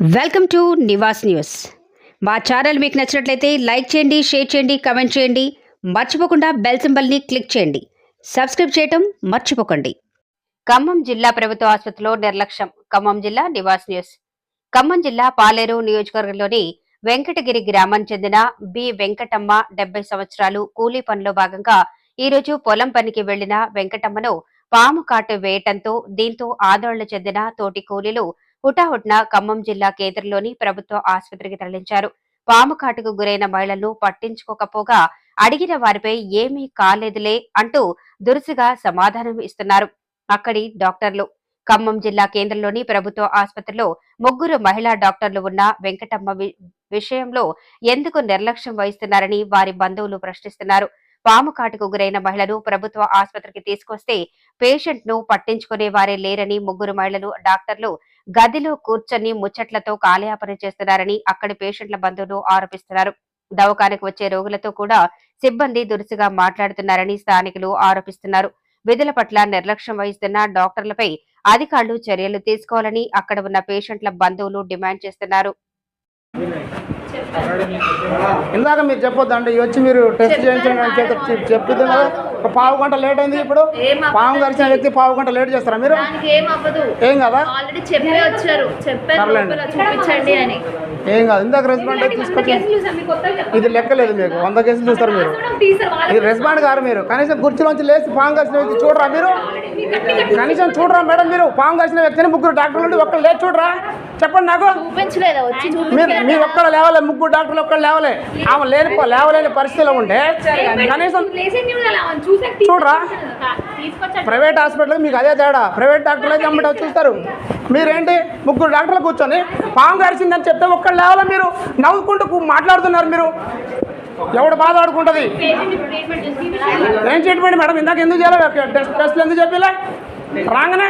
Welcome to Nivas news. మా channel మీకు నచ్చినట్లయితే లైక్ చేయండి షేర్ చేయండి కమెంట్ చేయండి. మర్చిపోకుండా బెల్ సింబల్ని క్లిక్ చేయండి. సబ్స్క్రైబ్ చేయటం మర్చిపోకండి. ఖమ్మం జిల్లా ప్రభుత్వ ఆసుపత్రిలో నిర్లక్ష్యం. ఖమ్మం జిల్లా నివాస్ న్యూస్. ఖమ్మం జిల్లా పాలేరు నియోజకవర్గంలోని వెంకటగిరి గ్రామం చెందిన బి వెంకటమ్మ డెబ్బై సంవత్సరాలు కూలీ పనిలో భాగంగా ఈరోజు పొలం పనికి వెళ్ళిన వెంకటమ్మను పాము కాటు వేయటంతో దీంతో ఆందోళన చెందిన తోటి కూలీలు హుటాహుట్న ఖమ్మం జిల్లా కేంద్రంలోని ప్రభుత్వ ఆసుపత్రికి తరలించారు. పాము కాటుకు గురైన మహిళలను పట్టించుకోకపోగా అడిగిన వారిపై ఏమీ కాలేదులే అంటూ దురుసుగా సమాధానం ఇస్తున్నారు. అక్కడి డాక్టర్లు. ఖమ్మం జిల్లా కేంద్రంలోని ప్రభుత్వ ఆసుపత్రిలో ముగ్గురు మహిళా డాక్టర్లు ఉన్న వెంకటమ్మ విషయంలో ఎందుకు నిర్లక్ష్యం వహిస్తున్నారని వారి బంధువులు ప్రశ్నిస్తున్నారు. పాము కాటుకు గురైన మహిళను ప్రభుత్వ ఆసుపత్రికి తీసుకొస్తే పేషెంట్ను పట్టించుకునే వారే లేరని ముగ్గురు మహిళలు డాక్టర్లు గదిలో కూర్చొని ముచ్చట్లతో కాలయాపన చేస్తున్నారని అక్కడి పేషెంట్ల బంధువులు ఆరోపిస్తున్నారు. దవాఖానకు వచ్చే రోగులతో కూడా సిబ్బంది దురుసుగా మాట్లాడుతున్నారని స్థానికులు ఆరోపిస్తున్నారు. విధుల పట్ల నిర్లక్ష్యం వహిస్తున్న డాక్టర్లపై అధికారులు చర్యలు తీసుకోవాలని అక్కడ ఉన్న పేషెంట్ల బంధువులు డిమాండ్ చేస్తున్నారు. ఇందాక మీరు చెప్పొద్దు అంటే వచ్చి మీరు టెస్ట్ చేయించండి అని చెప్పి చెప్పింది కదా. ఒక పావు గంట లేట్ అయింది ఇప్పుడు. పాము గరిచిన వ్యక్తి పావు గంట లేట్ చేస్తారా మీరు? ఏం కదా? ఏం కాదు. ఇందాక రెస్పాండ్ తీసుకొచ్చి ఇది లెక్కలేదు మీకు. వంద కేసులు చూస్తారు మీరు. ఇది రెస్పాండ్ గారు మీరు. కనీసం కుర్చీలోంచి లేచి పాము కలిసిన వ్యక్తి చూడరా మీరు? కనీసం చూడరా మేడం మీరు? పాము కలిసిన వ్యక్తిని ముగ్గురు డాక్టర్లు ఒక్కరు లేచి చూడరా? చెప్పండి నాకు. చూపించలేదా? వచ్చి మీరు మీరు ఒక్కడ లేవలే ముగ్గురు డాక్టర్లు ఒక్కడ లేవలే. ఆమె లేని లేవలేని పరిస్థితిలో ఉంటే కనీసం చూడరా? ప్రైవేట్ హాస్పిటల్ మీకు అదే తేడా. ప్రైవేట్ డాక్టర్లు అయితే అమ్మట చూస్తారు. మీరేంటి? ముగ్గురు డాక్టర్లు కూర్చొని పాము గారిసిందని చెప్తే ఒక్కళ్ళు లేవాల మీరు. నవ్వుకుంటూ మాట్లాడుతున్నారు మీరు. ఎవడు బాధ ఆడుకుంటుంది ఏం ట్రీట్మెంట్ మేడం? ఇందాక ఎందుకు చేయాలి? టెస్ట్ టెస్ట్లు ఎందుకు చెప్పలే? రాగానే.